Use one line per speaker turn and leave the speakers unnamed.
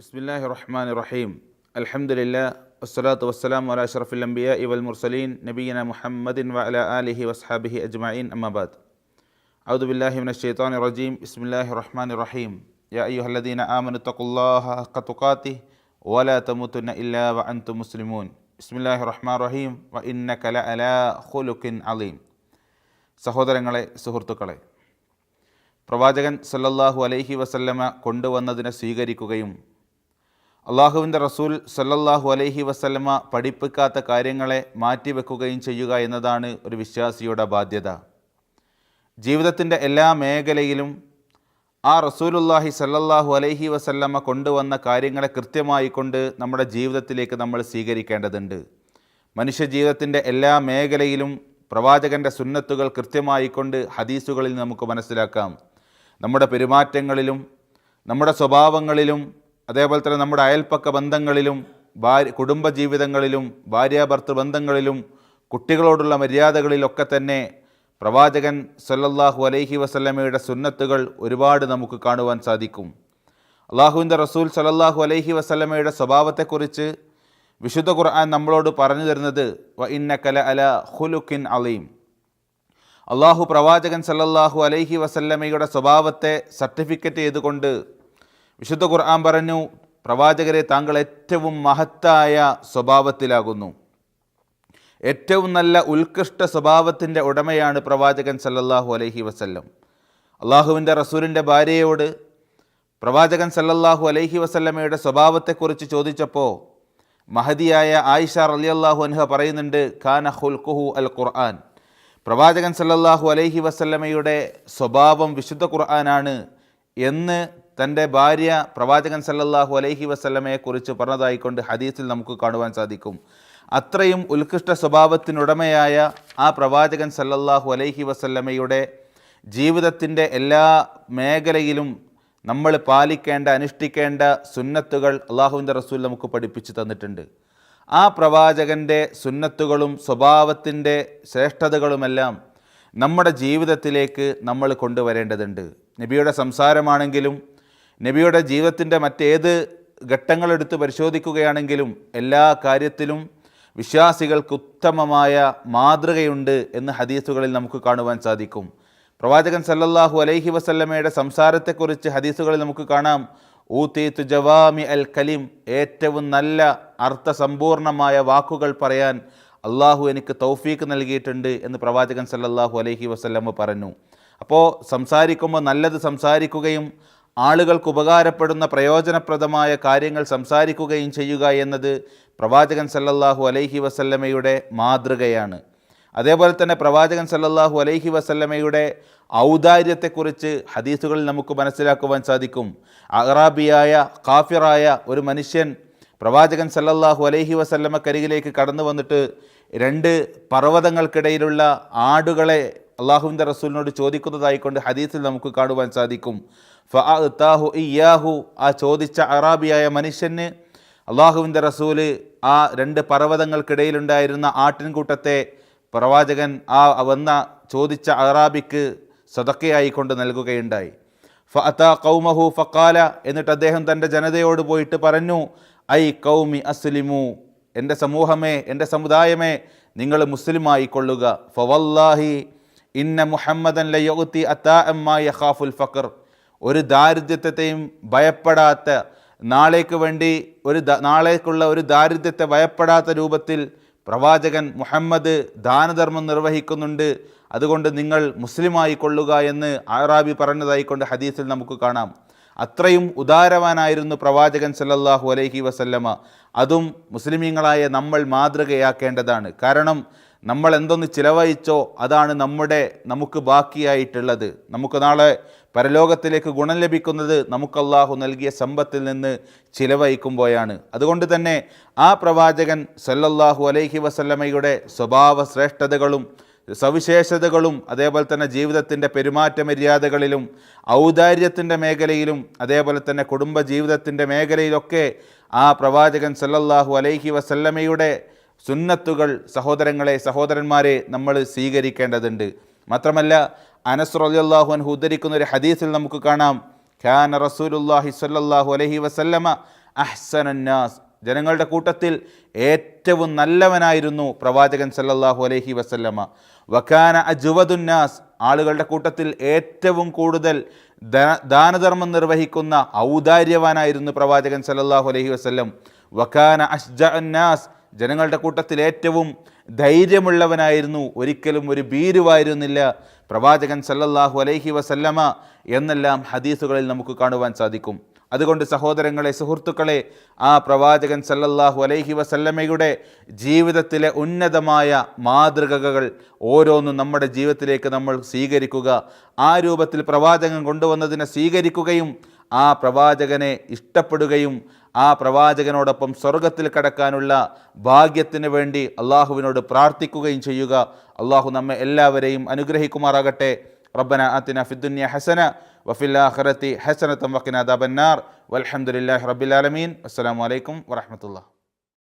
بسم الله الرحمن الرحيم الحمد لله والصلاة والسلام على أشرف الأنبياء والمرسلين نبينا محمد وعلى آله وأصحابه أجمعين أما بعد أعوذ بالله من الشيطان الرجيم بسم الله الرحمن الرحيم يا أيها الذين آمنوا اتقوا الله حق تقاته ولا تموتن إلا وأنتم مسلمون بسم الله الرحمن الرحيم وإنك لعلى خلق عظيم സഹോദരങ്ങളെ സുഹൃത്തുക്കളെ പ്രവാചകൻ സല്ലല്ലാഹു അലൈഹി വസല്ലമ കൊണ്ടുവന്നതിനെ സ്വീകരിക്കുകയും അള്ളാഹുവിന്റെ റസൂൽ സല്ലല്ലാഹു അലൈഹി വസല്ലമ പഠിപ്പിക്കാത്ത കാര്യങ്ങളെ മാറ്റിവെക്കുകയും ചെയ്യുക എന്നതാണ് ഒരു വിശ്വാസിയുടെ ബാധ്യത. ജീവിതത്തിന്റെ എല്ലാ മേഖലയിലും ആ റസൂലുല്ലാഹി സല്ലല്ലാഹു അലൈഹി വസല്ലമ കൊണ്ടുവന്ന കാര്യങ്ങളെ കൃത്യമായി കൊണ്ട് നമ്മുടെ ജീവിതത്തിലേക്ക് നമ്മൾ സ്വീകരിക്കേണ്ടതുണ്ട്. മനുഷ്യ ജീവിതത്തിന്റെ എല്ലാ മേഖലയിലും പ്രവാചകന്റെ സുന്നത്തുകൾ കൃത്യമായി കൊണ്ട് ഹദീസുകളിൽ നമുക്ക് മനസ്സിലാക്കാം. നമ്മുടെ പെരുമാറ്റങ്ങളിലും നമ്മുടെ സ്വഭാവങ്ങളിലും അതേപോലെ തന്നെ നമ്മുടെ അയൽപ്പക്ക ബന്ധങ്ങളിലും ഭാര്യ കുടുംബജീവിതങ്ങളിലും ഭാര്യാഭർത്തൃ ബന്ധങ്ങളിലും കുട്ടികളോടുള്ള മര്യാദകളിലൊക്കെ തന്നെ പ്രവാചകൻ സല്ലല്ലാഹു അലൈഹി വസല്ലമയുടെ സുന്നത്തുകൾ ഒരുപാട് നമുക്ക് കാണുവാൻ സാധിക്കും. അള്ളാഹുവിന്റെ റസൂൽ സലല്ലാഹു അലൈഹി വസല്ലമയുടെ സ്വഭാവത്തെക്കുറിച്ച് വിശുദ്ധ ഖുർആൻ നമ്മളോട് പറഞ്ഞു തരുന്നത് വ ഇന്നക്കല അല ഹുലുക്കിൻ അലീം. അള്ളാഹു പ്രവാചകൻ സല്ലല്ലാഹു അലൈഹി വസല്ലമയുടെ സ്വഭാവത്തെ സർട്ടിഫിക്കറ്റ് ചെയ്തുകൊണ്ട് വിശുദ്ധ ഖുർആൻ പറഞ്ഞു പ്രവാചകരെ താങ്കൾ ഏറ്റവും മഹത്തായ സ്വഭാവത്തിലാകുന്നു. ഏറ്റവും നല്ല ഉത്കൃഷ്ട സ്വഭാവത്തിന്റെ ഉടമയാണ് പ്രവാചകൻ സല്ലല്ലാഹു അലൈഹി വസല്ലം. അള്ളാഹുവിന്റെ റസൂലിന്റെ ഭാര്യയോട് പ്രവാചകൻ സല്ലല്ലാഹു അലൈഹി വസല്ലമയുടെ സ്വഭാവത്തെക്കുറിച്ച് ചോദിച്ചപ്പോൾ മഹതിയായ ആയിഷ റളിയല്ലാഹു അൻഹ പറയുന്നുണ്ട് ഖാന ഹുൽഖുഹു അൽ ഖുർആൻ. പ്രവാചകൻ സല്ലല്ലാഹു അലൈഹി വസല്ലമയുടെ സ്വഭാവം വിശുദ്ധ ഖുർആനാണ് എന്ന് തന്റെ ഭാര്യ പ്രവാചകൻ സല്ലല്ലാഹു അലൈഹി വസ്ലമയെക്കുറിച്ച് പറഞ്ഞതായിക്കൊണ്ട് ഹദീസിൽ നമുക്ക് കാണുവാൻ സാധിക്കും. അത്രയും ഉത്കൃഷ്ട സ്വഭാവത്തിനുടമയായ ആ പ്രവാചകൻ സല്ലല്ലാഹു അലൈഹി വസല്ലമയുടെ ജീവിതത്തിന്റെ എല്ലാ മേഖലയിലും നമ്മൾ പാലിക്കേണ്ട അനുഷ്ഠിക്കേണ്ട സുന്നത്തുകൾ അള്ളാഹുവിന്റെ റസൂൽ നമുക്ക് പഠിപ്പിച്ചു തന്നിട്ടുണ്ട്. ആ പ്രവാചകന്റെ സുന്നത്തുകളും സ്വഭാവത്തിന്റെ ശ്രേഷ്ഠതകളുമെല്ലാം നമ്മുടെ ജീവിതത്തിലേക്ക് നമ്മൾ കൊണ്ടുവരേണ്ടതുണ്ട്. നബിയുടെ സംസാരമാണെങ്കിലും നബിയുടെ ജീവിതത്തിന്റെ മറ്റേത് ഘട്ടങ്ങളെടുത്ത് പരിശോധിക്കുകയാണെങ്കിലും എല്ലാ കാര്യത്തിലും വിശ്വാസികൾക്ക് ഉത്തമമായ മാതൃകയുണ്ട് എന്ന് ഹദീസുകളിൽ നമുക്ക് കാണുവാൻ സാധിക്കും. പ്രവാചകൻ സല്ലല്ലാഹു അലൈഹി വസല്ലമയുടെ സംസാരത്തെക്കുറിച്ച് ഹദീസുകളിൽ നമുക്ക് കാണാം. ഊത്തീത്തു ജവാമി അൽ കലിം ഏറ്റവും നല്ല അർത്ഥസമ്പൂർണമായ വാക്കുകൾ പറയാൻ അള്ളാഹു എനിക്ക് തൗഫീക്ക് നൽകിയിട്ടുണ്ട് എന്ന് പ്രവാചകൻ സല്ലല്ലാഹു അലൈഹി വസല്ലമ പറഞ്ഞു. അപ്പോൾ സംസാരിക്കുമ്പോൾ നല്ലത് സംസാരിക്കുകയും ആളുകൾക്ക് ഉപകാരപ്പെടുന്ന പ്രയോജനപ്രദമായ കാര്യങ്ങൾ സംസാരിക്കുകയും ചെയ്യുക എന്നത് പ്രവാചകൻ സല്ലല്ലാഹു അലൈഹി വസല്ലമയുടെ മാതൃകയാണ്. അതേപോലെ തന്നെ പ്രവാചകൻ സല്ലല്ലാഹു അലൈഹി വസല്ലമയുടെ ഔദാര്യത്തെക്കുറിച്ച് ഹദീസുകളിൽ നമുക്ക് മനസ്സിലാക്കുവാൻ സാധിക്കും. അറാബിയായ കാഫിറായ ഒരു മനുഷ്യൻ പ്രവാചകൻ സല്ലല്ലാഹു അലൈഹി വസല്ലമക്കരികിലേക്ക് കടന്നു വന്നിട്ട് രണ്ട് പർവതങ്ങൾക്കിടയിലുള്ള ആടുകളെ അള്ളാഹുവിന്റെ റസൂലിനോട് ചോദിക്കുന്നതായിക്കൊണ്ട് ഹദീസിൽ നമുക്ക് കാണുവാൻ സാധിക്കും. ഫാഹു ഇയാഹു ആ ചോദിച്ച അറാബിയായ മനുഷ്യന് അള്ളാഹുവിന്റെ റസൂൽ ആ രണ്ട് പർവതങ്ങൾക്കിടയിലുണ്ടായിരുന്ന ആട്ടിൻകൂട്ടത്തെ പ്രവാചകൻ ആ വന്ന ചോദിച്ച അറാബിക്ക് സതക്കയായി കൊണ്ട് നൽകുകയുണ്ടായി. ഫഅത്ത കൗമഹു ഫക്കാല എന്നിട്ട് അദ്ദേഹം തന്റെ ജനതയോട് പോയിട്ട് പറഞ്ഞു ഐ കൗമി അസ്ലിമു എന്റെ സമൂഹമേ എന്റെ സമുദായമേ നിങ്ങൾ മുസ്ലിമായി കൊള്ളുക ഫവല്ലാഹി ഇന്ന മുഹമ്മദൻ ലയോത്തി അത്താ അമ്മായ ഖാഫുൽ ഫക്കർ ഒരു ദാരിദ്ര്യത്തെയും ഭയപ്പെടാത്ത നാളേക്ക് വേണ്ടി ഒരു നാളേക്കുള്ള ഒരു ദാരിദ്ര്യത്തെ ഭയപ്പെടാത്ത രൂപത്തിൽ പ്രവാചകൻ മുഹമ്മദ് ദാനധർമ്മം നിർവഹിക്കുന്നുണ്ട്. അതുകൊണ്ട് നിങ്ങൾ മുസ്ലിമായി കൊള്ളുക എന്ന് ആറാബി പറഞ്ഞതായിക്കൊണ്ട് ഹദീസിൽ നമുക്ക് കാണാം. അത്രയും ഉദാരവാനായിരുന്നു പ്രവാചകൻ സല്ലല്ലാഹു അലൈഹി വസല്ലമ. അതും മുസ്ലിമീങ്ങളായ നമ്മൾ മാതൃകയാക്കേണ്ടതാണ്. കാരണം നമ്മൾ എന്തൊന്ന് ചിലവഴിച്ചോ അതാണ് നമ്മുടെ നമുക്ക് ബാക്കിയായിട്ടുള്ളത്. നമുക്ക് നാളെ പരലോകത്തിലേക്ക് ഗുണം ലഭിക്കുന്നത് നമുക്ക് അള്ളാഹു നൽകിയ സമ്പത്തിൽ നിന്ന് ചിലവഴിക്കുമ്പോഴാണ്. അതുകൊണ്ട് തന്നെ ആ പ്രവാചകൻ സല്ലല്ലാഹു അലൈഹി വസല്ലമയുടെ സ്വഭാവ ശ്രേഷ്ഠതകളും സവിശേഷതകളും അതേപോലെ തന്നെ ജീവിതത്തിന്റെ പെരുമാറ്റ മര്യാദകളിലും ഔദാര്യത്തിന്റെ മേഖലയിലും അതേപോലെ തന്നെ കുടുംബ ജീവിതത്തിന്റെ മേഖലയിലൊക്കെ ആ പ്രവാചകൻ സല്ലല്ലാഹു അലൈഹി വസല്ലമയുടെ സുന്നത്തുകൾ സഹോദരങ്ങളെ സഹോദരന്മാരെ നമ്മൾ സ്വീകരിക്കേണ്ടതുണ്ട്. മാത്രമല്ല അനസ് റളിയല്ലാഹു അൻഹു ഉദ്ധരിക്കുന്ന ഒരു ഹദീസിൽ നമുക്ക് കാണാം. ഖാൻ റസൂലുല്ലാഹി സല്ലാഹു അലഹി വസല്ലമ അഹ്സനന്നാസ് ജനങ്ങളുടെ കൂട്ടത്തിൽ ഏറ്റവും നല്ലവനായിരുന്നു പ്രവാചകൻ സല്ലല്ലാഹു അലഹി വസല്ലമ. വക്കാന അജുവദുന്നാസ് ആളുകളുടെ കൂട്ടത്തിൽ ഏറ്റവും കൂടുതൽ ദാനധർമ്മം നിർവഹിക്കുന്ന ഔദാര്യവാനായിരുന്നു പ്രവാചകൻ സല്ലല്ലാഹു അലഹി വസ്ല്ലം. വക്കാന അഷ്ജ അന്നാസ് ജനങ്ങളുടെ കൂട്ടത്തിൽ ഏറ്റവും ധൈര്യമുള്ളവനായിരുന്നു. ഒരിക്കലും ഒരു ഭീരുവായിരുന്നില്ല. പ്രവാചകൻ സല്ലല്ലാഹു അലൈഹി വസല്ലമ എന്നെല്ലാം ഹദീസുകളിൽ നമുക്ക് കാണുവാൻ സാധിക്കും. അതുകൊണ്ട് സഹോദരങ്ങളെ സുഹൃത്തുക്കളെ ആ പ്രവാചകൻ സല്ലല്ലാഹു അലൈഹി വസല്ലമയുടെ ജീവിതത്തിലെ ഉന്നതമായ മാതൃകകൾ ഓരോന്നും നമ്മുടെ ജീവിതത്തിലേക്ക് നമ്മൾ സ്വീകരിക്കുക. ആ രൂപത്തിൽ പ്രവാചകൻ കൊണ്ടുവന്നതിനെ സ്വീകരിക്കുകയും ആ പ്രവാചകനെ ഇഷ്ടപ്പെടുകയും ആ പ്രവാചകനോടൊപ്പം സ്വർഗത്തിൽ കടക്കാനുള്ള ഭാഗ്യത്തിന് വേണ്ടി അള്ളാഹുവിനോട് പ്രാർത്ഥിക്കുകയും ചെയ്യുക. അള്ളാഹു നമ്മെ എല്ലാവരെയും അനുഗ്രഹിക്കുമാറാകട്ടെ. റബ്ബന ആത്തിന ഫിദുന്യ ഹസന വഫിൽ ആഖിറതി ഹസനത്തം വഖിന അദാബന്നാർ. വൽഹംദുലില്ലാഹി റബ്ബിൽ ആലമീൻ. അസ്സലാമു അലൈക്കും വറഹ്മത്തുള്ളാഹി.